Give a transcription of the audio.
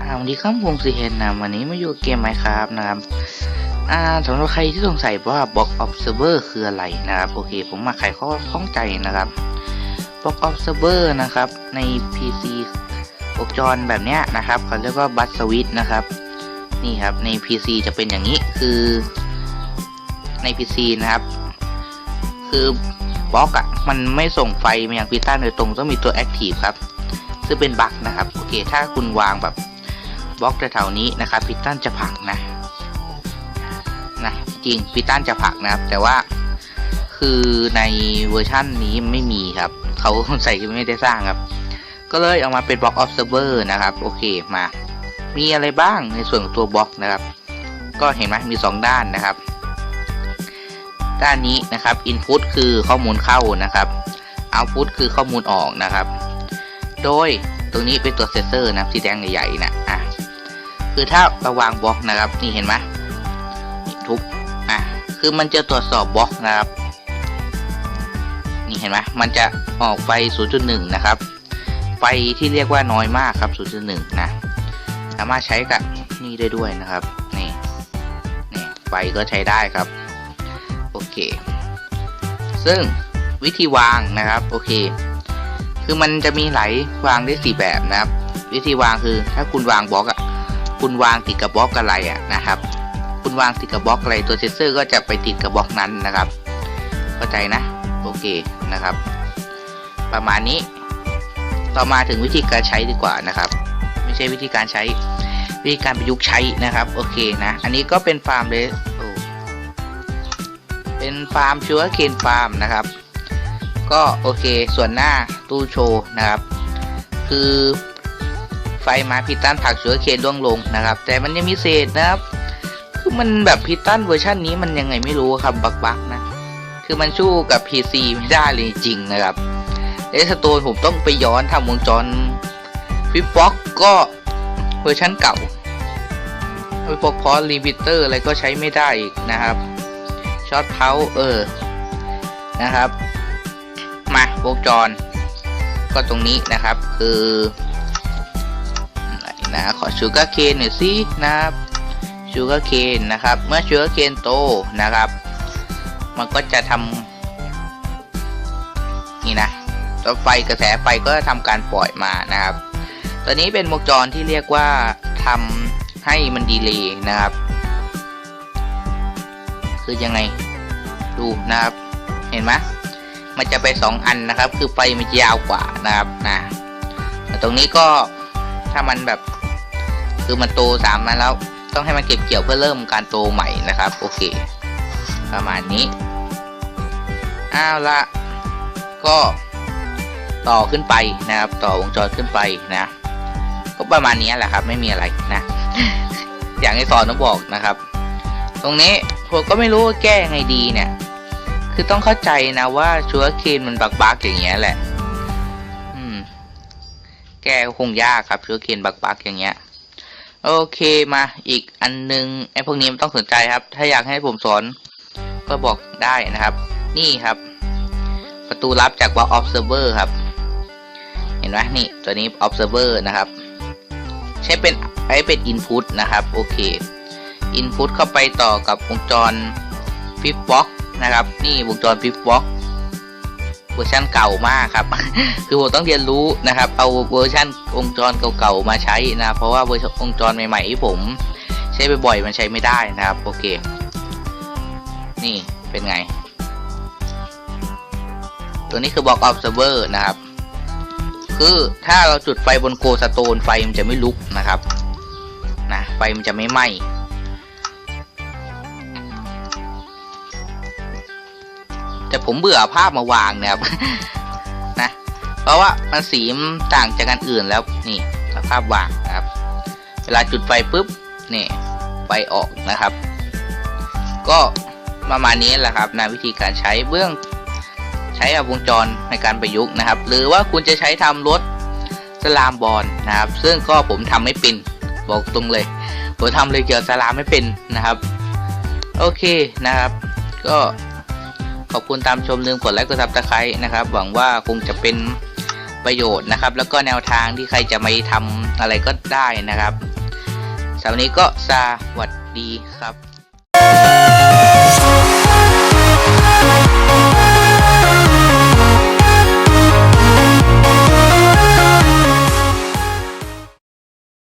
อาวันนี้ครับผมสิเห็นนะวันนี้มาอยู่เกมไหมครับนะครับอ่าสำหรับใครที่สงสัยว่า Block Observer คืออะไรนะครับโอเคผมมาไขข้อข้องใจนะครับ Block Observer นะครับใน PC วงจรแบบเนี้ยนะครับเขาเรียกว่าบัตสวิตนะครับนี่ครับใน PC จะเป็นอย่างนี้คือใน PC นะครับ คือ บล็อกอะมันไม่ส่งไฟมายังพิตันโดยตรงต้องมีตัว Active ครับ ซึ่งเป็นบั๊กนะครับโอเค ถ้าคุณวางแบบบล็อกแถวๆนี้นะครับพิตันจะพังนะนะจริงพิตันจะพังนะครับ แต่ว่าคือในเวอร์ชั่นนี้ไม่มีครับเขาใส่ไม่ได้สร้างครับ ก็เลยเอามาเป็นบล็อก observer นะครับ โอเคมา มีอะไรบ้างในส่วนของตัวบล็อกนะครับ ก็เห็นไหมมี 2 ด้านนะครับ ด้านนี้นะครับ input คือข้อมูลเข้านะครับ output คือข้อมูลออกนะครับ โดยตรงนี้เป็นตัวเซนเซอร์นะสีแดงใหญ่ๆนะอะคือถ้าราวางบล็อกนะครับ นี่เห็นไหมทุบอะคือมันจะตรวจสอบบล็อกนะครับ นี่เห็นไหมมันจะออกไฟ 0.1 นะครับ ไฟที่เรียกว่าน้อยมากครับ 0.1 นะสามารถใช้กับนี่ได้ด้วยนะครับ นี่นี่ไฟก็ใช้ได้ครับ เคซึ่งวิธีวางนะครับโอเค คือมันจะมีหลายวางได้สี่แบบนะครับ วิธีวางคือถ้าคุณวางบล็อกอะคุณวางติดกับบล็อกอะไรอะนะครับ คุณวางติดกับบล็อกอะไรตัวเซนเซอร์ก็จะไปติดกับบล็อกนั้นนะครับ เข้าใจนะโอเคนะครับ ประมาณนี้ ต่อมาถึงวิธีการใช้ดีกว่านะครับ ไม่ใช่วิธีการใช้วิธีการประยุกต์ใช้นะครับโอเคนะ อันนี้ก็เป็นฟาร์มเล เป็นฟาร์มชัวร์เคนฟาร์มนะครับ ก็โอเคส่วนหน้าตู้โชว์นะครับ คือไฟมาพิตันผักชัวร์เคนล่วงลงนะครับ แต่มันยังมีเศษนะครับ คือมันแบบพิตันเวอร์ชันนี้มันยังไงไม่รู้ครับบักบักนะ คือมันสู้กับ PC ไม่ได้เลยจริงนะครับเอสโตนผมต้องไปย้อนทำวงจรฟิปฟ็อกก็เวอร์ชันเก่าฟิปฟ็อกพอสลิมิเตอร์อะไรก็ใช้ไม่ได้อีกนะครับ ช็อตเพาเออ นะครับ มาวงจร ก็ตรงนี้นะครับ คือนะขอชูการ์เคนหน่อยสินะครับชูการ์เคนนะครับ เมื่อชูการ์เคนโตนะครับ มันก็จะทำนี่นะตัวไฟกระแสไฟก็ทำการปล่อยมานะครับ ตัวนี้เป็นวงจรที่เรียกว่าทำให้มันดีเลย์นะครับ คือยังไง ดูนะครับ เห็นไหมมันจะไปสองอันนะครับ คือไฟมันจะยาวกว่านะครับนะแต่ตรงนี้ก็ถ้ามันแบบ คือมันโตสามมาแล้ว ต้องให้มันเก็บเกี่ยวเพื่อเริ่มการโตใหม่นะครับ โอเค ประมาณนี้อ้าวละก็ต่อขึ้นไปนะครับ ต่อวงจรขึ้นไปนะก็ประมาณนี้แหละครับ ไม่มีอะไรนะ อย่างที่สอนต้องบอกนะครับ ตรงนี้ ผมก็ไม่รู้ว่าแก้ยังไงดีเนี่ย คือต้องเข้าใจนะว่าชัวร์เคนมันบักบักอย่างเงี้ยแหละ อืม แก้คงยากครับชัวร์เคนบักบักอย่างเงี้ย โอเคมาอีกอันนึงไอ้พวกนี้มันต้องสนใจครับ ถ้าอยากให้ผมสอนก็บอกได้นะครับ นี่ครับ ประตูลับจากว่า observer ครับ เห็นไหมนี่ตัวนี้ observer นะครับ ใช้เป็นใช้เป็น input นะครับ โอเค input เข้าไปต่อกับวงจร flip box นะครับ นี่วงจร flip box เวอร์ชันเก่ามากครับ คือผมต้องเรียนรู้นะครับ เอาเวอร์ชันวงจรเก่าๆมาใช้นะ เพราะว่าเวอร์ชันวงจรใหม่ๆที่ผม ใช้บ่อยๆมันใช้ไม่ได้นะครับ โอเค นี่เป็นไง ตัวนี้คือบล็อก observer นะครับ คือถ้าเราจุดไฟบนโกสโตนไฟมันจะไม่ลุกนะครับ นะ ไฟมันจะไม่ไหม้ ผมเบื่อภาพมาวางเนะครับนะ เพราะว่ามันสีมต่างจากกันอื่นแล้วนี่ภาพวางนะครับ เวลาจุดไฟปุ๊บนี่ไฟออกนะครับ ก็ประมาณนี้แหละครับนะวิธีการใช้เบื้องใช้กับวงจรในการประยุกต์นะครับ หรือว่าคุณจะใช้ทำรถสลามบอลนะครับ ซึ่งก็ผมทำไม่เป็นบอกตรงเลยผมทำเลยเกี่ยวกับสลามไม่เป็นนะครับ โอเคนะครับ ก็ ขอบคุณตามชมลืมกดไลค์กดซับสไครต์นะครับ หวังว่าคงจะเป็นประโยชน์นะครับ แล้วก็แนวทางที่ใครจะไม่ทำอะไรก็ได้นะครับสำหรับวันนี้ก็สวัสดีครับ